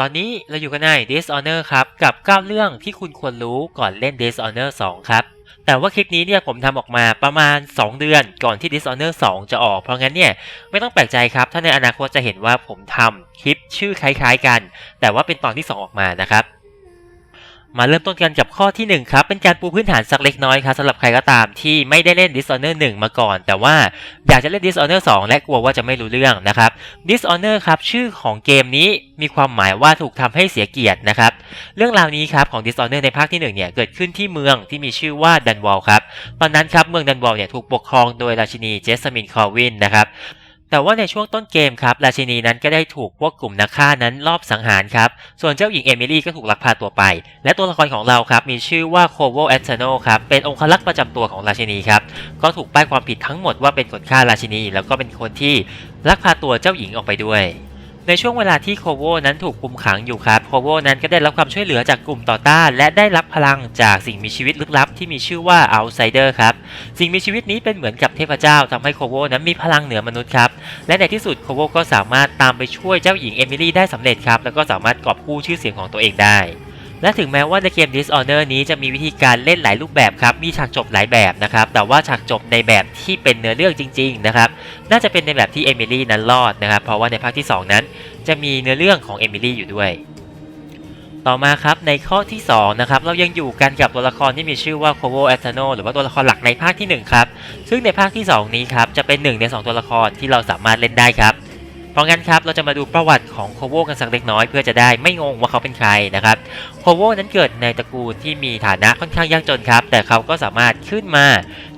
ตอนนี้เราอยู่กันใน Dishonor ครับ กับ 9 เรื่องที่คุณควรรู้ก่อนเล่น Dishonor 2 ครับ แต่ว่าคลิปนี้เนี่ยผมทำออกมาประมาณ 2 เดือนก่อนที่ Dishonor 2 จะออก เพราะงั้นเนี่ยไม่ต้องแปลกใจครับ ถ้าในอนาคตจะเห็นว่าผมทำคลิปชื่อคล้ายๆกัน แต่ว่าเป็นตอนที่ 2 ออกมานะครับ มาเริ่มต้นกันกับข้อที่ 1 ครับ เป็นการปูพื้นฐานสักเล็กน้อยครับสำหรับใครก็ตามที่ไม่ได้เล่น Dishonor 1 มาก่อน แต่ว่าอยากจะเล่น Dishonor 2 และกลัวว่าจะไม่รู้เรื่องนะครับ Dishonor ครับชื่อของเกมนี้มีความหมายว่าถูกทำให้เสียเกียรตินะครับ เรื่องราวนี้ครับของ Dishonor ในภาคที่1เนี่ยเกิดขึ้นที่เมืองที่มีชื่อว่าดันวอลครับ ตอนนั้นครับเมืองดันวอลเนี่ยถูกปกครองโดยราชินีเจสมินคอวินนะครับ แต่ว่าในช่วงต้นเกมครับราชินีนั้นก็ได้ถูกพวกกลุ่มนักฆ่านั้นลอบสังหารครับส่วนเจ้าหญิงเอมิลี่ก็ถูกลักพาตัวไป และตัวละครของเราครับมีชื่อว่าโคโวแอนเทโนครับเป็นองคลักษ์ประจำตัวของราชินีครับก็ถูกป้ายความผิดทั้งหมดว่าเป็นคนฆ่าราชินี แล้วก็เป็นคนที่ลักพาตัวเจ้าหญิงออกไปด้วย ในช่วงเวลาที่โคโวนั้นถูกคุมขังอยู่ครับโคโวนั้นก็ได้รับความช่วยเหลือจากกลุ่มต่อต้าน และได้รับพลังจากสิ่งมีชีวิตลึกลับที่มีชื่อว่าเอาไซเดอร์ครับ สิ่งมีชีวิตนี้เป็นเหมือนกับเทพเจ้าทำให้โคโวนั้นมีพลังเหนือมนุษย์ครับ และในที่สุดโคโวก็สามารถตามไปช่วยเจ้าหญิงเอมิลี่ได้สำเร็จครับ แล้วก็สามารถกอบกู้ชื่อเสียงของตัวเองได้ และถึงแม้ว่าในเกม Dishonor นี้จะมีวิธีการเล่นหลายรูปแบบครับ มีฉากจบหลายแบบนะครับ แต่ว่าฉากจบในแบบที่เป็นเนื้อเรื่องจริงๆนะครับ น่าจะเป็นในแบบที่เอมิลี่นั้นรอดนะครับ เพราะว่าในภาคที่ 2 นั้น จะมีเนื้อเรื่องของเอมิลี่อยู่ด้วย ต่อมาครับในข้อที่2นะครับเรายังอยู่กันกับตัวละครที่มีชื่อว่าโคโวแอตโนหรือว่าตัวละครหลักในภาคที่1ครับ ซึ่งในภาคที่ 2 นี้ครับจะเป็นหนึ่งใน2 ตัวละครที่เราสามารถเล่นได้ครับ ราะงั้นครับเราจะมาดูประวัติของโคโวกันสักเล็กน้อยเพื่อจะได้ไม่งงว่าเขาเป็นใครนะครับโคโวนั้นเกิดในตระกูลที่มีฐานะค่อนข้างยากจนครับ แต่เขาก็สามารถขึ้นมา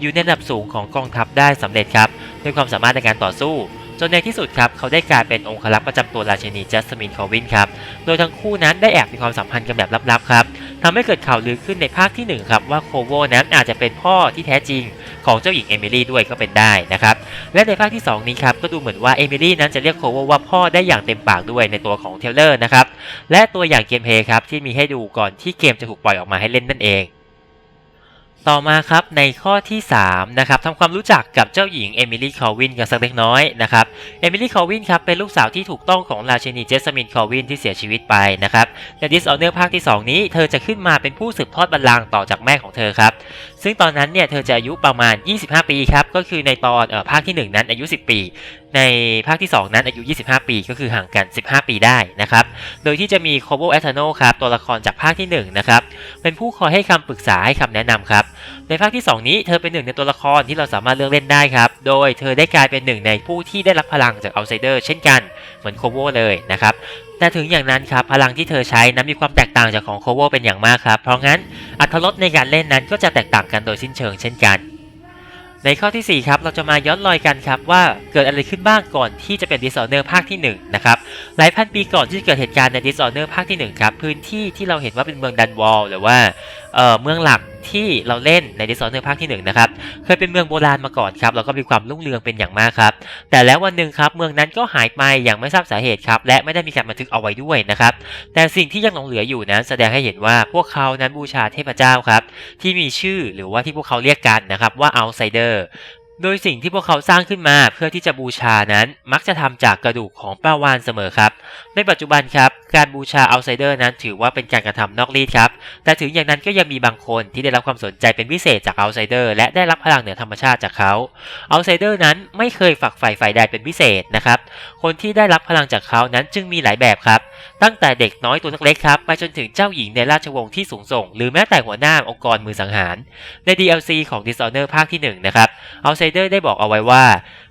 อยู่ในระดับสูงของกองทัพได้สำเร็จครับด้วยความสามารถในการต่อสู้จนในที่สุดครับเขาได้กลายเป็นองครักษ์ประจำตัวราชินีจัสมินคอวินครับ โดยทั้งคู่นั้นได้แอบมีความสัมพันธ์กันแบบลับๆครับ ทำให้เกิดข่าวลือขึ้นในภาคที่หนึ่งครับว่าโคโวนั้นอาจจะเป็นพ่อที่แท้จริงของเจ้าหญิงเอมิลี่ด้วยก็เป็นได้นะครับ และในภาคที่ 2 นี้ครับก็ดูเหมือนว่าเอมิลี่นั้นจะเรียกโคโวว่าพ่อได้อย่างเต็มปากด้วยในตัวของเทเลอร์นะครับ และตัวอย่างเกมเพย์ครับที่มีให้ดูก่อนที่เกมจะถูกปล่อยออกมาให้เล่นนั่นเอง ต่อมาครับในข้อที่3นะครับทำความรู้จักกับเจ้าหญิงเอมิลี่คอวินกันสักเล็กน้อยนะครับเอมิลี่คอวินครับเป็นลูกสาวที่ถูกต้องของราชินีเจสมินคอวินที่เสียชีวิตไปนะครับในดิสออเนอร์ภาคที่ 2 นี้เธอจะขึ้นมาเป็นผู้สืบทอดบัลลังก์ต่อจากแม่ของเธอครับซึ่งตอนนั้นเนี่ยเธอจะอายุประมาณ 25 ปีครับก็คือในตอนเอ่อภาคที่ 1 นั้นอายุ 10 ปี ในภาคที่ 2 นั้นอายุ 25 ปีก็คือห่างกัน 15 ปีได้นะครับ โดยที่จะมีโคโบแอตโนครับตัวละครจากภาคที่1นะครับเป็นผู้คอยให้คำปรึกษาให้คำแนะนำครับ ในภาคที่ 2 นี้เธอเป็นหนึ่งในตัวละครที่เราสามารถเลือกเล่นได้ครับ โดยเธอได้กลายเป็นหนึ่งในผู้ที่ได้รับพลังจากเอาไซเดอร์เช่นกันเหมือนโคโบเลยนะครับแต่ถึงอย่างนั้นครับพลังที่เธอใช้นั้นมีความแตกต่างจากของโคโวเป็นอย่างมากครับ เพราะงั้นอัตรสในการเล่นนั้นก็จะแตกต่างกันโดยสิ้นเชิงเช่นกัน ในข้อทีสี่ 4 ครับ เราจะมาย้อนรอยกันครับว่าเกิดอะไรขึ้นบ้างก่อนที่จะเป็นดิสออเนอร์ภาคที่1นะครับหลายพันปีก่อนที่จะเกิดเหตุการณ์ในดิสออเนอร์ภาคที่1ครับพื้นที่ที่เราเห็นว่าเป็นเมืองดันวอลหรือว่าเมืองหลักที่เราเล่นในดิสอนเนอร์ภาคที่1นะครับเคยเป็นเมืองโบราณมาก่อนครับแล้วก็มีความรุ่งเรืองเป็นอย่างมากครับ แต่แล้ววันหนึ่งครับเมืองนั้นก็หายไปอย่างไม่ทราบสาเหตุครับและไม่ได้มีการบันทึกเอาไว้ด้วยนะครับแต่สิ่งที่ยังหลงเหลืออยู่นั้นแสดงให้เห็นว่าพวกเขานั้นบูชาเทพเจ้าครับที่มีชื่อหรือว่าที่พวกเขาเรียกกันนะครับว่าอัลไซเดอร์ โดยสิ่งที่พวกเขาสร้างขึ้นมาเพื่อที่จะบูชานั้นมักจะทำจากกระดูกของปลาวานเสมอครับ ในปัจจุบันครับ การบูชา outsider นั้นถือว่าเป็นการกระทำนอกรีดครับ แต่ถึงอย่างนั้นก็ยังมีบางคนที่ได้รับความสนใจเป็นพิเศษจาก outsider และได้รับพลังเหนือธรรมชาติจากเขา outsider นั้นไม่เคยฝักใฝ่ฝ่ายใดเป็นพิเศษนะครับ คนที่ได้รับพลังจากเขานั้นจึงมีหลายแบบครับ ตั้งแต่เด็กน้อยตัวเล็กครับไปจนถึงเจ้าหญิงในราชวงศ์ที่สูงส่ง หรือแม้แต่หัวหน้าองค์กรมือสังหาร ใน DLC ของ Dishonor ภาคที่1นะครับ Outsider ได้บอกเอาไว้ว่า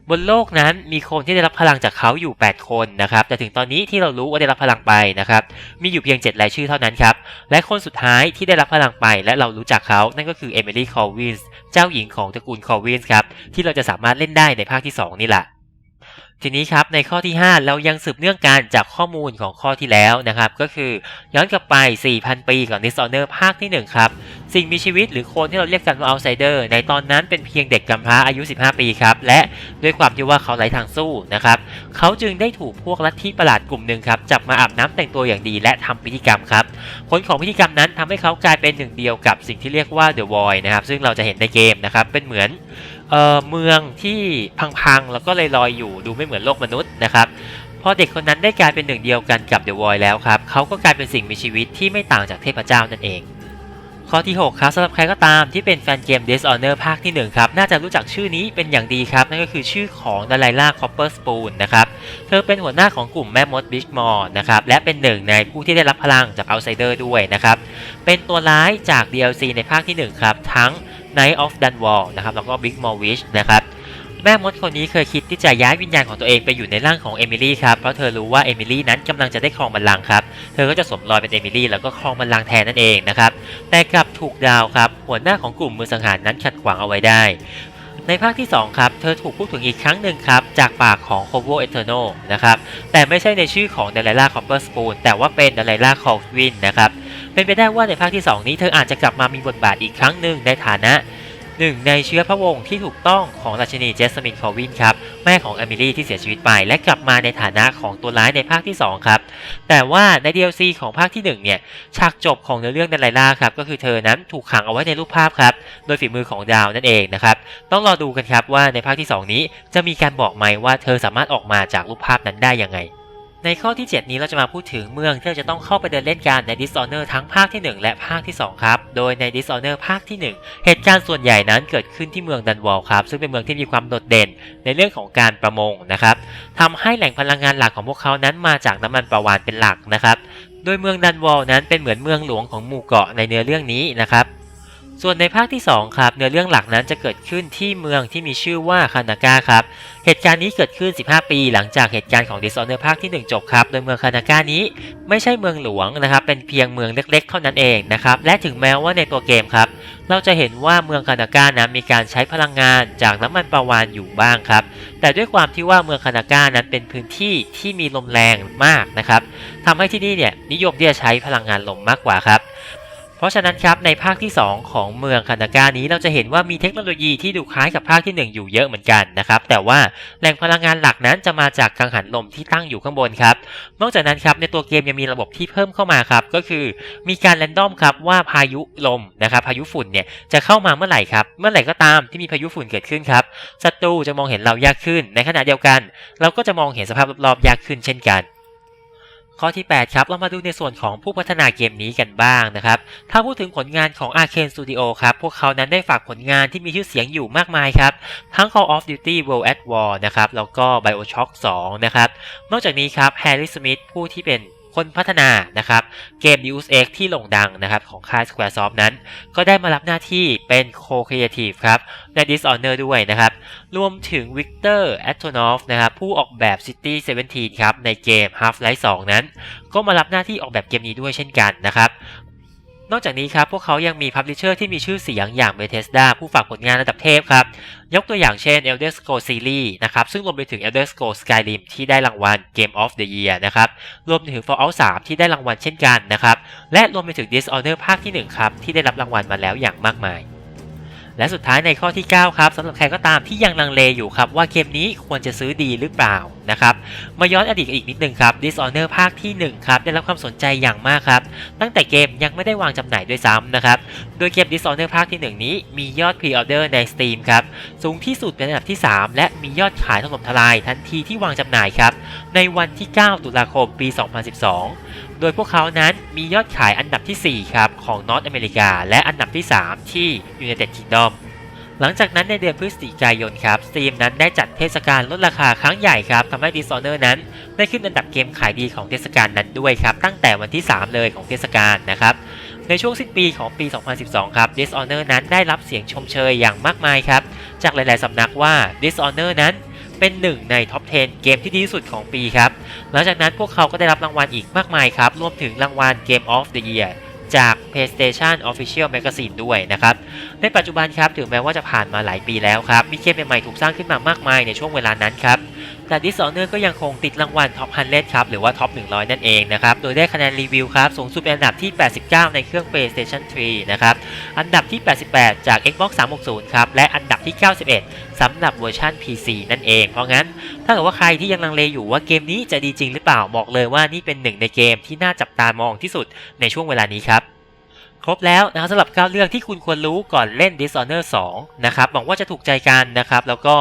บนโลกนั้นมีคนที่ได้รับพลังจากเขาอยู่ 8 คนนะครับแต่ถึงตอนนี้ที่เรารู้ว่าได้รับพลังไปนะครับมีอยู่เพียง 7 รายชื่อเท่านั้นครับและคนสุดท้ายที่ได้รับพลังไปและเรารู้จักเขานั่นก็คือเอมิลี่คอวินส์เจ้าหญิงของตระกูลคอวินส์ครับที่เราจะสามารถเล่นได้ในภาคที่ 2 นี่แหละ ทีนี้ครับในข้อที่ 5 เรายังสืบเนื่องกันจากข้อมูลของข้อที่แล้วนะครับ ก็คือย้อนกลับไป 4,000 ปีก่อน Dishonor ภาคที่ 1 ครับ สิ่งมีชีวิตหรือคนที่เราเรียกกันว่า outsider ในตอนนั้นเป็นเพียงเด็กกำพร้าอายุ 15 ปีครับ และด้วยความที่ว่าเขาไร้ทางสู้นะครับ เขาจึงได้ถูกพวกลัทธิประหลาดกลุ่มหนึ่งครับจับมาอาบน้ำแต่งตัวอย่างดีและทำพิธีกรรมครับผลของพิธีกรรมนั้นทำให้เขากลายเป็นหนึ่งเดียวกับสิ่งที่เรียกว่า The Void นะครับซึ่งเราจะเห็นในเกมนะครับเป็นเหมือน เอ่อเมืองที่พังๆแล้วก็ลอยๆอยู่ดูไม่เหมือนโลกมนุษย์นะครับพอเด็กคนนั้นได้กลายเป็นหนึ่งเดียวกันกับ The Void แล้วครับเขาก็กลายเป็นสิ่งมีชีวิตที่ไม่ต่างจากเทพเจ้านั่นเอง ข้อที่ 6 ครับสำหรับใครก็ตามที่เป็นแฟนเกม Dishonor ภาคที่ 1 ครับ น่าจะรู้จักชื่อนี้เป็นอย่างดีครับ นั่นก็คือชื่อของดาไลล่าคอปเปอร์สปูนนะครับ เธอเป็นหัวหน้าของกลุ่มแม่มดบิชมอร์นะครับ และเป็นหนึ่งในผู้ที่ได้รับพลังจากเอาไซเดอร์ด้วยนะครับ เป็นตัวร้ายจาก DLC ในภาคที่ 1 ครับ ทั้ง Night of Dunwall นะครับแล้วก็ Big Morwich นะครับแม่มดคนนี้เคยคิดที่จะย้ายวิญญาณของตัวเองไปอยู่ในร่างของเอมิลี่ครับเพราะเธอรู้ว่าเอมิลี่นั้นกำลังจะได้ครองบัลลังก์ครับเธอก็จะสวมรอยเป็นเอมิลี่แล้วก็ครองบัลลังก์แทนนั่นเองนะครับแต่กลับถูกดาวครับหัวหน้าของกลุ่มมือสังหารนั้นขัดขวางเอาไว้ได้ ในภาคที่ 2 ครับ เธอถูกพูดถึงอีกครั้งหนึ่งครับ จากปากของโคโวเอเทอร์โนนะครับ แต่ไม่ใช่ในชื่อของเดลล่าคอปเปอร์สปูนแต่ว่าเป็นเดลล่าคอลวินนะครับ เป็นไปได้ว่าในภาคที่ 2 นี้เธออาจจะกลับมามีบทบาทอีกครั้งหนึ่งในฐานะ หนึ่งในเชื้อพระวงศ์ที่ถูกต้องของราชินีเจสมินคอวินครับแม่ของเอมิลี่ที่เสียชีวิตไป และกลับมาในฐานะของตัวร้ายในภาคที่ 2 ครับ แต่ว่าใน DLC ของภาคที่1เนี่ยฉากจบของเนื้อเรื่องดันไลล่าครับก็คือเธอนั้นถูกขังเอาไว้ในรูปภาพครับโดยฝีมือของดาวนั่นเองนะครับต้องรอดูกันครับว่าในภาคที่ 2 นี้จะมีการบอกไหมว่าเธอสามารถออกมาจากรูปภาพนั้นได้ยังไง ในข้อที่ 7 นี้เราจะมาพูดถึงเมืองที่เราจะต้องเข้าไปเดินเล่นกันใน Dishonor ทั้งภาคที่ 1 และภาคที่ 2 ครับ โดยใน Dishonor ภาคที่ 1 เหตุการณ์ส่วนใหญ่นั้นเกิดขึ้นที่เมืองดันวอลครับ ซึ่งเป็นเมืองที่มีความโดดเด่นในเรื่องของการประมงนะครับทำให้แหล่งพลังงานหลักของพวกเขานั้นมาจากน้ำมันปลาวานเป็นหลักนะครับ โดยเมืองดันวอลนั้นเป็นเหมือนเมืองหลวงของหมู่เกาะในเนื้อเรื่องนี้นะครับ ส่วนในภาคที่ 2 ครับเนื้อเรื่องหลักนั้นจะเกิดขึ้นที่เมืองที่มีชื่อว่าคานาก้าครับ เหตุการณ์นี้เกิดขึ้น 15 ปี หลังจากเหตุการณ์ของ Dishonor ภาคที่ 1 จบครับ โดยเมืองคานาก้านี้ไม่ใช่เมืองหลวงนะครับ เป็นเพียงเมืองเล็กๆ เท่านั้นเองนะครับ และถึงแม้ว่าในตัวเกมครับ เราจะเห็นว่าเมืองคานาก้านั้นมีการใช้พลังงานจากน้ำมันปลาวานอยู่บ้างครับ แต่ด้วยความที่ว่าเมืองคานาก้านั้นเป็นพื้นที่ที่มีลมแรงมากนะครับทำให้ที่นี่เนี่ยนิยมที่จะใช้พลังงานลมมากกว่าครับ เพราะฉะนั้นครับในภาคที่ 2 ของเมืองคานาก้านี้เราจะเห็นว่ามีเทคโนโลยีที่ดูคล้ายกับภาคที่ 1 อยู่เยอะเหมือนกันนะครับแต่ว่าแหล่งพลังงานหลักนั้นจะมาจากกังหันลมที่ตั้งอยู่ข้างบนครับนอกจากนั้นครับในตัวเกมยังมีระบบที่เพิ่มเข้ามาครับก็คือมีการแรนดอมครับว่าพายุลมนะครับพายุฝุ่นเนี่ยจะเข้ามาเมื่อไหร่ครับเมื่อไหร่ก็ตามที่มีพายุฝุ่นเกิดขึ้นครับศัตรูจะมองเห็นเรายากขึ้น ในขณะเดียวกัน เราก็จะมองเห็นสภาพรอบๆยากขึ้นเช่นกัน ข้อที่ 8 ครับ เรามาดูในส่วนของผู้พัฒนาเกมนี้กันบ้างนะครับ ถ้าพูดถึงผลงานของ Arcane Studio ครับ พวกเขานั้นได้ฝากผลงานที่มีชื่อเสียงอยู่มากมายครับ ทั้ง Call of Duty World at War นะครับ แล้วก็ BioShock 2 นะครับ นอกจากนี้ครับ Harry Smith ผู้ที่เป็น คนพัฒนานะครับเกม Deus Ex ที่โด่งดังนะครับของค่าย Squaresoft นั้น ก็ได้มารับหน้าที่เป็น Co-Creative ครับใน Dishonor ด้วยนะครับ รวมถึง Victor a t o n o v นะครับผู้ออกแบบ City 17 ครับในเกม Half-Life 2 นั้น ก็มารับหน้าที่ออกแบบเกมนี้ด้วยเช่นกันนะครับ นอกจากนี้ครับพวกเขายังมีพับลิเชอร์ที่มีชื่อเสียงอย่าง Bethesda ผู้ฝากผลงานระดับเทพครับ ยกตัวอย่างเช่น Elder Scrolls Series นะครับซึ่งรวมไปถึง Elder Scrolls Skyrim ที่ได้รางวัล Game of the Year นะครับรวมถึง Fallout 3 ที่ได้รางวัลเช่นกันนะครับและรวมไปถึง Dishonor ภาคที่ 1 ครับ ที่ได้รับรางวัลมาแล้วอย่างมากมายและสุดท้ายในข้อที่ 9 ครับสำหรับใครก็ตามที่ยังลังเลอยู่ครับว่าเกมนี้ควรจะซื้อดีหรือเปล่า นะครับ มาย้อนอดีตกันอีกนิดนึงครับ Dishonor ภาคที่ 1 ครับ ได้รับความสนใจอย่างมากครับ ตั้งแต่เกมยังไม่ได้วางจำหน่ายด้วยซ้ำนะครับ โดยเกม Dishonor ภาคที่ 1 นี้มียอด Pre-order ใน Steam ครับ สูงที่สุดเป็นอันดับที่ 3 และมียอดขายถล่มทลายทันทีที่วางจำหน่ายครับ ในวันที่ 9 ตุลาคม ปี 2012 โดยพวกเขานั้นมียอดขายอันดับที่ 4 ครับ ของนอร์ทอเมริกา และอันดับที่ 3 ที่ United Kingdom หลังจากนั้นในเดือนพฤศจิกายนครับ Steam นั้นได้จัดเทศกาลลดราคาครั้งใหญ่ครับทำให้ Dishonor นั้น ได้ขึ้นอันดับเกมขายดีของเทศกาลนั้นด้วยครับ ตั้งแต่วันที่ 3 เลยของเทศกาลนะครับ ในช่วงสิ้นปีของปี 2012 ครับ Dishonor นั้นได้รับเสียงชมเชยอย่างมากมายครับ จากหลาย ๆ สำนักว่า Dishonor นั้นเป็นหนึ่งในท็อป 10 เกมที่ดีที่สุดของปีครับ หลังจากนั้นพวกเขาก็ได้รับรางวัลอีกมากมายครับ รวมถึงรางวัล Game of the Year จาก PlayStation Official Magazine ด้วยนะครับ ในปัจจุบันครับถึงแม้ว่าจะผ่านมาหลายปีแล้วครับ มีเกมใหม่ๆถูกสร้างขึ้นมามากมายในช่วงเวลานั้นครับ แต่ Dishonor ก็ยังคงติดรางวัล Top 100ครับหรือว่า Top 100 นั่นเองนะครับ โดยได้คะแนนรีวิวครับ สูงสุดเป็นอันดับที่ 89 ในเครื่อง PlayStation 3 นะครับ อันดับที่ 88 จาก Xbox 360 ครับ และอันดับที่ 91สำหรับเวอร์ชัน PC นั่นเอง เพราะงั้น ถ้าเกิดว่าใครที่ยังลังเลอยู่ว่าเกมนี้จะดีจริงหรือเปล่าบอกเลยว่านี่เป็นหนึ่งในเกมที่น่าจับตามองที่สุดในช่วงเวลานี้ครับ ครบแล้วนะครับสำหรับ9เรื่องที่คุณควรรู้ก่อนเล่น Dishonor 2 นะครับหวังว่าจะถูกใจกันนะครับ แล้วก็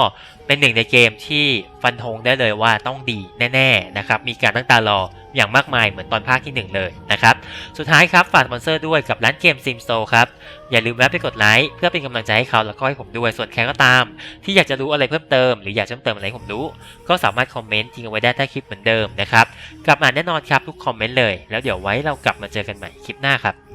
เป็นหนึ่งในเกมที่ฟันธงได้เลยว่าต้องดีแน่ๆนะครับ มีการตั้งตารออย่างมากมายเหมือนตอนภาคที่ 1 เลยนะครับ สุดท้ายครับ ฝากสปอนเซอร์ด้วยกับร้านเกม Sim Store ครับ อย่าลืมแวะไปกดไลค์เพื่อเป็นกำลังใจให้เขาแล้วก็ให้ผมด้วยส่วนใครก็ตาม ที่อยากจะรู้อะไรเพิ่มเติม หรืออยากเพิ่มเติมอะไรให้ผมรู้ ก็สามารถคอมเมนต์ทิ้งเอาไว้ได้ใต้คลิปเหมือนเดิมนะครับกลับมาแน่นอนครับทุกคอมเมนต์เลย แล้วเดี๋ยวไว้เรากลับมาเจอกันใหม่คลิปหน้าครับ